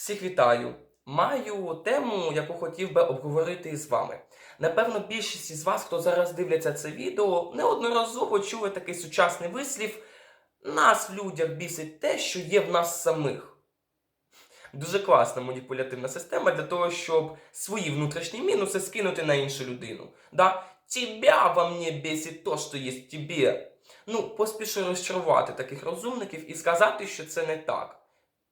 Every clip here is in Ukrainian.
Всіх вітаю! Маю тему, яку хотів би обговорити із вами. Напевно, більшість із вас, хто зараз дивляться це відео, неодноразово чули такий сучасний вислів: нас в людях бісить те, що є в нас самих. Дуже класна маніпулятивна система для того, щоб свої внутрішні мінуси скинути на іншу людину. Да? Тебя во мне бесить то, що є в тебе. Ну, поспішу розчарувати таких розумників і сказати, що це не так.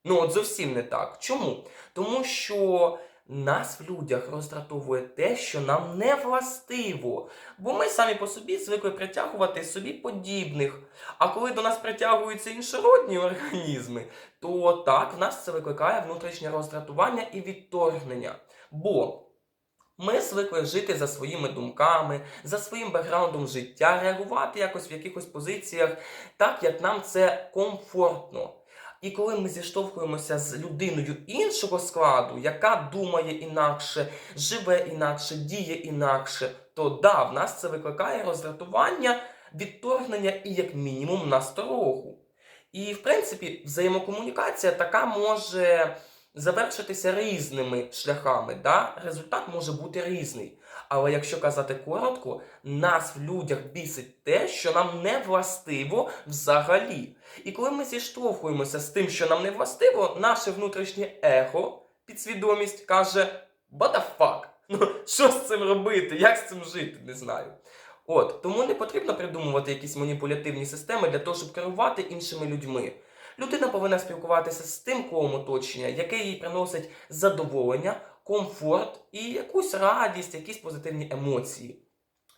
Ну, от зовсім не так. Чому? Тому що нас в людях роздратовує те, що нам не властиво. Бо ми самі по собі звикли притягувати собі подібних. А коли до нас притягуються іншородні організми, то так, в нас це викликає внутрішнє роздратування і відторгнення. Бо ми звикли жити за своїми думками, за своїм бекграундом життя, реагувати якось в якихось позиціях так, як нам це комфортно. І коли ми зіштовхуємося з людиною іншого складу, яка думає інакше, живе інакше, діє інакше, то да, в нас це викликає роздратування, відторгнення і, як мінімум, насторогу. І, в принципі, взаємокомунікація така може завершитися різними шляхами. Да? Результат може бути різний. Але якщо казати коротко, нас в людях бісить те, що нам не властиво взагалі. І коли ми зіштовхуємося з тим, що нам не властиво, наше внутрішнє ехо, підсвідомість каже: fuck? Ну, що з цим робити? Як з цим жити? Не знаю. От, тому не потрібно придумувати якісь маніпулятивні системи для того, щоб керувати іншими людьми. Людина повинна спілкуватися з тим колом оточення, яке їй приносить задоволення, комфорт і якусь радість, якісь позитивні емоції.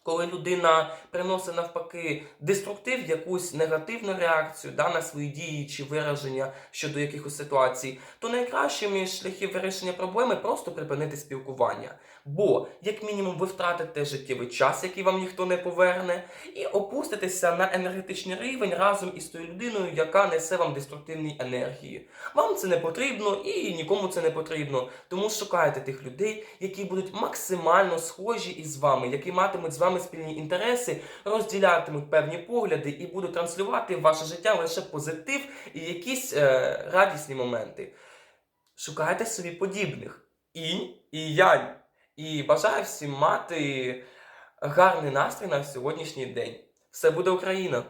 Коли людина приносить навпаки деструктив, якусь негативну реакцію да, на свої дії чи вираження щодо якихось ситуацій, то найкращим із шляхів вирішення проблеми просто припинити спілкування. Бо, як мінімум, ви втратите життєвий час, який вам ніхто не поверне, і опуститеся на енергетичний рівень разом із тою людиною, яка несе вам деструктивні енергії. Вам це не потрібно і нікому це не потрібно. Тому шукайте тих людей, які будуть максимально схожі із вами, які матимуть з вами спільні інтереси, розділятимуть певні погляди і будуть транслювати в ваше життя лише позитив і якісь е, радісні моменти. Шукайте собі подібних інь і янь. І бажаю всім мати гарний настрій на сьогоднішній день. Все буде Україна!